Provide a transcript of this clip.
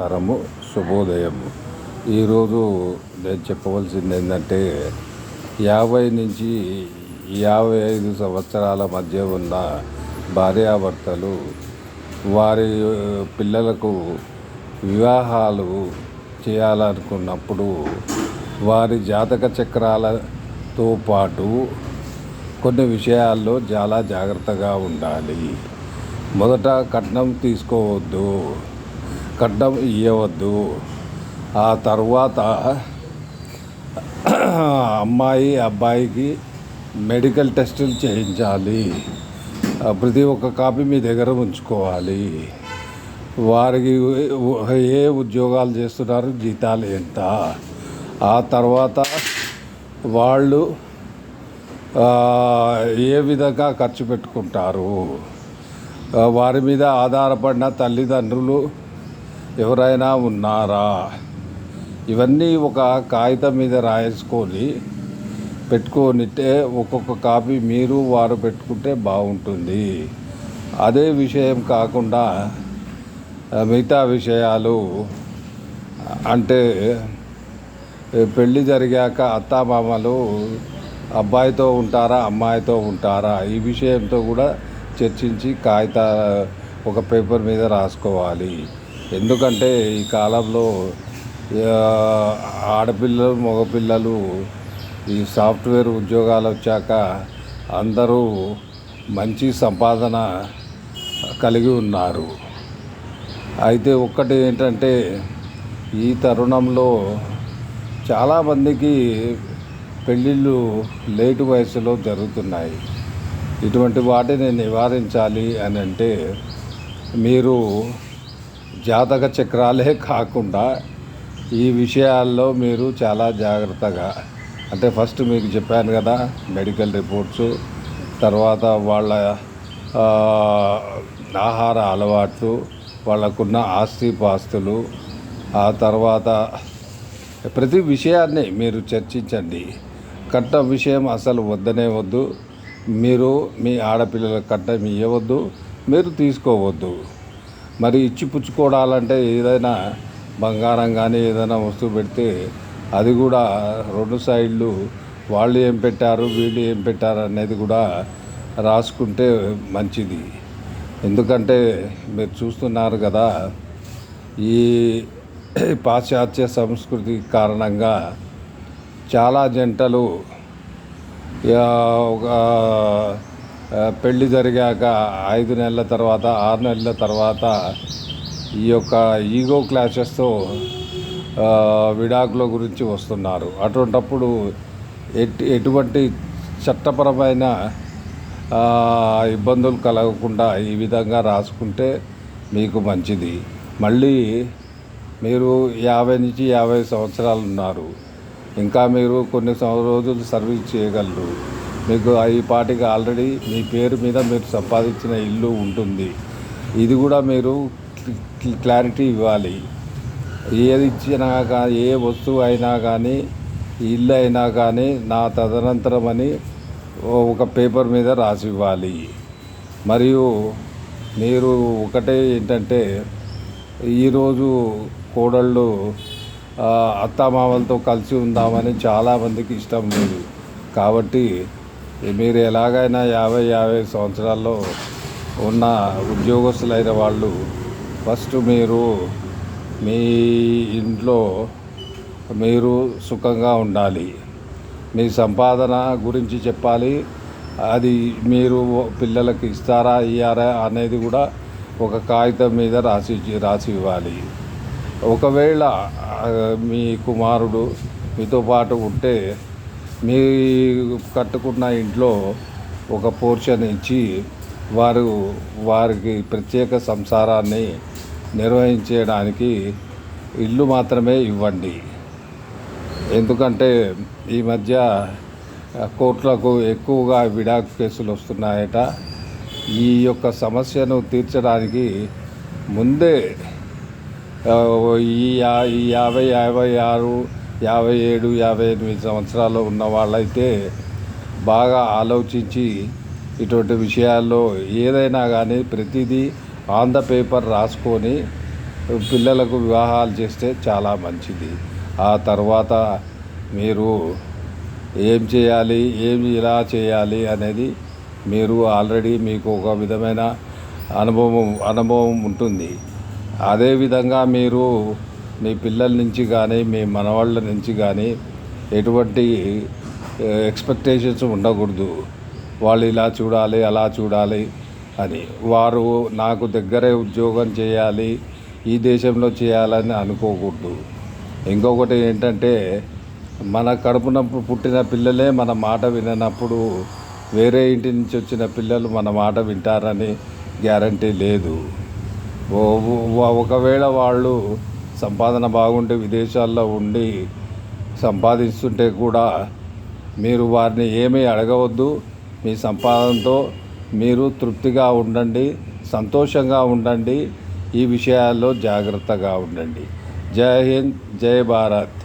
నమస్కారము శుభోదయం ఈరోజు నేను చెప్పవలసింది ఏంటంటే యాభై నుంచి యాభై ఐదు సంవత్సరాల మధ్య ఉన్న భార్యాభర్తలు వారి పిల్లలకు వివాహాలు చేయాలనుకున్నప్పుడు వారి జాతక చక్రాలతో పాటు కొన్ని విషయాల్లో చాలా జాగ్రత్తగా ఉండాలి. మొదట కట్నం తీసుకోవద్దు. కట్నం ఇవ్వద్దు ఆ తర్వాత అమ్మాయి అబ్బాయికి మెడికల్ టెస్టులు చేయించాలి. ప్రతి ఒక్క కాపీ మీ దగ్గర ఉంచుకోవాలి. వారికి ఏ ఉద్యోగాలు చేస్తున్నారు జీతాలు ఎంత? ఆ తర్వాత వాళ్ళు ఏ విధంగా ఖర్చు పెట్టుకుంటారు? వారి మీద ఆధారపడిన తల్లిదండ్రులు ఎవరైనా ఉన్నారా? ఇవన్నీ ఒక కాగితం మీద రాయేసుకొని పెట్టుకొనితే ఒక్కొక్క కాపీ మీరు వారు పెట్టుకుంటే బాగుంటుంది. అదే విషయం కాకుండా మిగతా విషయాలు అంటే పెళ్ళి జరిగాక అత్తామామలు అబ్బాయితో ఉంటారా అమ్మాయితో ఉంటారా ఈ విషయంతో కూడా చర్చించి కాగిత ఒక పేపర్ మీద రాసుకోవాలి. ఎందుకంటే ఈ కాలంలో ఆడపిల్లలు మగపిల్లలు ఈ సాఫ్ట్వేర్ ఉద్యోగాలు వచ్చాక అందరూ మంచి సంపాదన కలిగి ఉన్నారు. అయితే ఒక్కటి ఏంటంటే ఈ తరుణంలో చాలామందికి పెళ్ళిళ్ళు లేటు వయసులో జరుగుతున్నాయి. ఇటువంటి వాటిని నివారించాలి అని అంటే మీరు జాతక చక్రాలే కాకుండా ఈ విషయాల్లో మీరు చాలా జాగ్రత్తగా అంటే ఫస్ట్ మీకు చెప్పాను కదా మెడికల్ రిపోర్ట్స్ తర్వాత వాళ్ళ ఆహార అలవాట్లు వాళ్ళకున్న ఆస్తి పాస్తులు ఆ తర్వాత ప్రతి విషయాన్ని మీరు చర్చించండి. కట్ట విషయం అసలు వద్దనే వద్దు. మీరు మీ ఆడపిల్లల కట్ట ఇవ్వవద్దు మీరు తీసుకోవద్దు. మరి ఇచ్చి పుచ్చుకోవడాలంటే ఏదైనా బంగారం కానీ ఏదైనా వస్తువు పెడితే అది కూడా రెండు సైడ్లు వాళ్ళు ఏం పెట్టారు వీళ్ళు ఏం పెట్టారు అనేది కూడా రాసుకుంటే మంచిది. ఎందుకంటే మీరు చూస్తున్నారు కదా ఈ పాశ్చాత్య సంస్కృతి కారణంగా చాలా జంటలు ఒక పెళ్ళి జరిగాక ఐదు నెలల తర్వాత ఆరు నెలల తర్వాత ఈ యొక్క ఈగో క్లాషెస్తో విడాకుల గురించి వస్తున్నారు. అటువంటప్పుడు ఎటు ఎటువంటి చట్టపరమైన ఇబ్బందులు కలగకుండా ఈ విధంగా రాసుకుంటే మీకు మంచిది. మళ్ళీ మీరు యాభై నుంచి యాభై సంవత్సరాలు ఉన్నారు. ఇంకా మీరు కొన్ని రోజులు సర్వీస్ చేయగలరు. మీకు ఈ పాటికి ఆల్రెడీ మీ పేరు మీద మీరు సంపాదించిన ఇల్లు ఉంటుంది. ఇది కూడా మీరు క్లారిటీ ఇవ్వాలి. ఏది ఇచ్చినా కానీ ఏ వస్తువు అయినా కానీ ఇల్లు అయినా కానీ నా తదనంతరం అని ఒక పేపర్ మీద రాసి ఇవ్వాలి. మరియు మీరు ఒకటే ఏంటంటే ఈరోజు కోడళ్ళు అత్తామామలతో కలిసి ఉందామని చాలామందికి ఇష్టం లేదు. కాబట్టి మీరు ఎలాగైనా యాభై యాభై సంవత్సరాల్లో ఉన్న ఉద్యోగస్తులైన వాళ్ళు ఫస్ట్ మీరు మీ ఇంట్లో మీరు సుఖంగా ఉండాలి. మీ సంపాదన గురించి చెప్పాలి. అది మీరు పిల్లలకి ఇస్తారా ఇయ్యారా అనేది కూడా ఒక కాగితం మీద రాసి రాసి ఇవ్వాలి. ఒకవేళ మీ కుమారుడు మీతో పాటు ఉంటే మీ కట్టుకున్న ఇంట్లో ఒక పోర్షన్ ఇచ్చి వారు వారికి ప్రత్యేక సంసారాన్ని నిర్వహించడానికి ఇల్లు మాత్రమే ఇవ్వండి. ఎందుకంటే ఈ మధ్య కోర్టులకు ఎక్కువగా విడాకు కేసులు వస్తున్నాయట. ఈ యొక్క సమస్యను తీర్చడానికి ముందే ఈ యా- ఈ యాభై యాభై ఆరు యాభై ఏడు యాభై ఎనిమిది సంవత్సరాలు ఉన్న వాళ్ళైతే బాగా ఆలోచించి ఇటువంటి విషయాల్లో ఏదైనా కానీ ప్రతిదీ ఆన్ ద పేపర్ రాసుకొని పిల్లలకు వివాహాలు చేస్తే చాలా మంచిది. ఆ తర్వాత మీరు ఏం చేయాలి ఏమి ఇలా చేయాలి అనేది మీరు ఆల్రెడీ మీకు ఒక విధమైన అనుభవం అనుభవం ఉంటుంది. అదేవిధంగా మీరు మీ పిల్లల నుంచి కానీ మీ మనవాళ్ళ నుంచి కానీ ఎటువంటి ఎక్స్పెక్టేషన్స్ ఉండకూడదు. వాళ్ళు ఇలా చూడాలి అలా చూడాలి అని. వారు నాకు దగ్గరే ఉద్యోగం చేయాలి ఈ దేశంలో చేయాలని అనుకోకూడదు. ఇంకొకటి ఏంటంటే మన కడుపున పుట్టిన పిల్లలే మన మాట విననప్పుడు వేరే ఇంటి నుంచి వచ్చిన పిల్లలు మన మాట వింటారని గ్యారంటీ లేదు. ఒకవేళ వాళ్ళు సంపాదన బాగుంటే విదేశాల్లో ఉండి సంపాదిస్తుంటే కూడా మీరు వారిని ఏమీ అడగవద్దు. మీ సంపాదనతో మీరు తృప్తిగా ఉండండి సంతోషంగా ఉండండి. ఈ విషయాల్లో జాగ్రత్తగా ఉండండి. జై హింద్ జై భారత్.